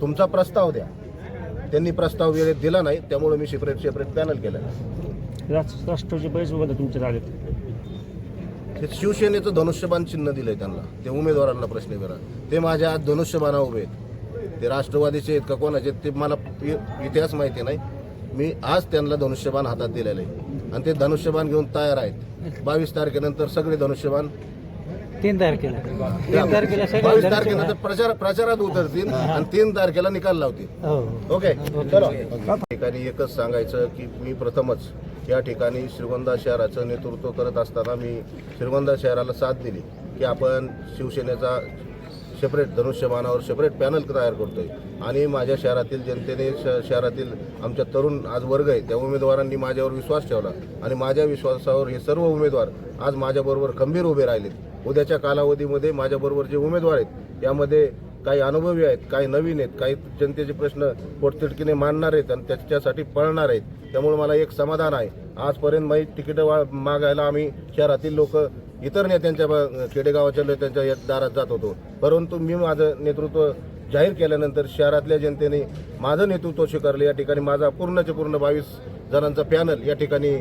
तुमचा प्रस्ताव द्या. त्यांनी प्रस्ताव वेळेत दिला नाही त्यामुळे मी सेपरेट सेपरेट पॅनल केलं राष्ट्र- राष्ट्रवादी बरेच उमेदवार तुमच्यात आलेत. ते शिवसेनेचं धनुष्यबाण चिन्ह दिलंय त्यांना. ते उमेदवारांना प्रश्न विचारा. ते माझ्या आज धनुष्यबाणा उभे आहेत. ते राष्ट्रवादीचे आहेत का कोणाचे ते मला इतिहास माहिती नाही. मी आज त्यांना धनुष्यबाण हातात दिलेलं आहे. आणि ते धनुष्यबाण घेऊन तयार आहेत. बावीस तारखेनंतर सगळे धनुष्यबाण तीन तारखेला तीन तारखेला बावीस सगळे प्रचार प्रचारात उतरतील आणि तीन तारखेला निकाल लावतील. हो. ओके चलो. ठिकाणी एकच सांगायचं की मी प्रथमच या ठिकाणी श्रीगोंदा शहराचं नेतृत्व करत असताना मी श्रीगोंदा शहराला साथ दिली की आपण शिवसेनेचा सेपरेट धनुष्यबाणावर सेपरेट पॅनल तयार करतोय. आणि माझ्या शहरातील जनतेने श- शहरातील आमच्या तरुण आज वर्ग आहे त्या उमेदवारांनी माझ्यावर विश्वास ठेवला. आणि माझ्या विश्वासावर हे सर्व उमेदवार आज माझ्याबरोबर खंबीर उभे राहिलेत. उद्याच्या कालावधीमध्ये माझ्याबरोबर जे उमेदवार आहेत यामध्ये काही अनुभवी आहेत काही नवीन आहेत काही जनतेचे प्रश्न पोटतिडकीने मांडणार आहेत आणि त्याच्यासाठी पळणार आहेत. त्यामुळे मला एक समाधान आहे. आजपर्यंत माझी तिकीटं वा मागायला आम्ही शहरातील लोक इतर नेत्यांच्या ब- खेडेगावाच्या नेत्यांच्या या दारात जात होतो. परंतु मी माझं नेतृत्व जाहीर केल्यानंतर शहरातल्या जनतेने माझं नेतृत्व स्वीकारलं. या ठिकाणी माझा पूर्णच्या पूर्ण बावीस जणांचा पॅनल या ठिकाणी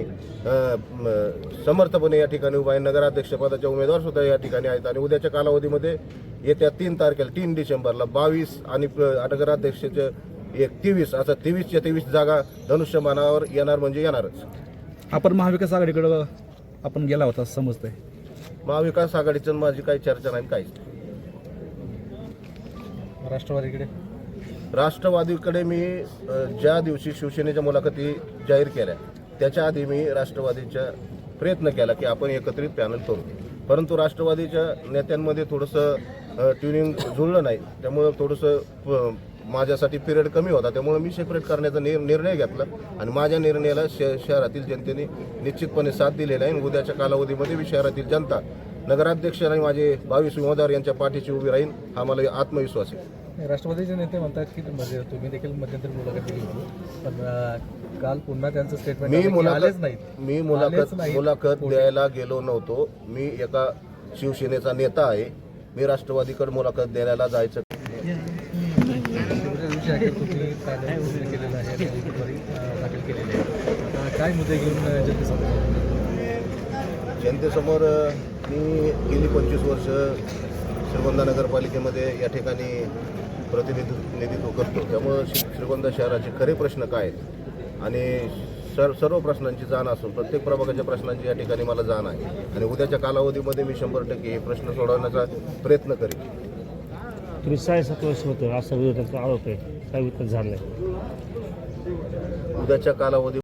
समर्थपणे या ठिकाणी उभा आहे. नगराध्यक्षपदाचे उमेदवार सुद्धा या ठिकाणी आहेत. आणि उद्याच्या कालावधीमध्ये येत्या तीन तारखेला तीन डिसेंबरला बावीस आणि नगराध्यक्षाचे एक तेवीस असं तेवीसच्या तेवीस जागा धनुष्यमानावर येणार म्हणजे येणारच. आपण महाविकास आघाडीकडं आपण गेला होता समजतंय. महाविकास आघाडीचं माझी काही चर्चा नाही काहीच नाही. राष्ट्रवादीकडे राष्ट्रवादीकडे मी ज्या दिवशी शिवसेनेच्या मुलाखती जाहीर केल्या त्याच्या आधी मी राष्ट्रवादीचा प्रयत्न केला की आपण एकत्रित पॅनल करू परंतु राष्ट्रवादीच्या नेत्यांमध्ये थोडंसं ट्युनिंग जुळलं नाही त्यामुळं थोडंसं माझ्यासाठी पिरियड कमी होता त्यामुळे मी सेपरेट करण्याचा निर निर्णय घेतला. आणि माझ्या निर्णयाला श शहरातील जनतेने निश्चितपणे साथ दिलेला आहे. आणि उद्याच्या कालावधीमध्ये मी शहरातील जनता नगराध्यक्ष आणि माझे बावीस उमेदवार यांच्या पाठीशी उभी राहील हा मला आत्मविश्वास आहे. राष्ट्रवादीचे नेते म्हणतात की म्हणजे तुम्ही देखील मध्यंतरी मुलाखत दिली होती. पण काल पुन्हा त्यांचं स्टेटमेंट मी मुलाखत मी मुलाखत. मुलाखत द्यायला गेलो नव्हतो. मी एका शिवसेनेचा नेता आहे. मी राष्ट्रवादीकडे मुलाखत द्यायला जायचं अखेर तुम्ही केलेलं आहे दाखल केलेली आहे. काय मुद्दे घेऊन जनतेसमोर जनतेसमोर मी गेली पंचवीस वर्ष श्रीगोंदा नगरपालिकेमध्ये या ठिकाणी प्रतिनिधित्व करतो. त्यामुळं श्रीगोंदा शहराचे खरे प्रश्न काय आहेत? आणि सर सर्व प्रश्नांची जाण असून प्रत्येक प्रभागाच्या प्रश्नांची या ठिकाणी मला जाण आहे. आणि उद्याच्या कालावधीमध्ये मी शंभर टक्के हे प्रश्न सोडवण्याचा प्रयत्न करेन. तुम्ही साडेसात वर्ष होतं असं विरोधाचा आरोप आहे. काही विकत झालं नाही. उद्याच्या कालावधी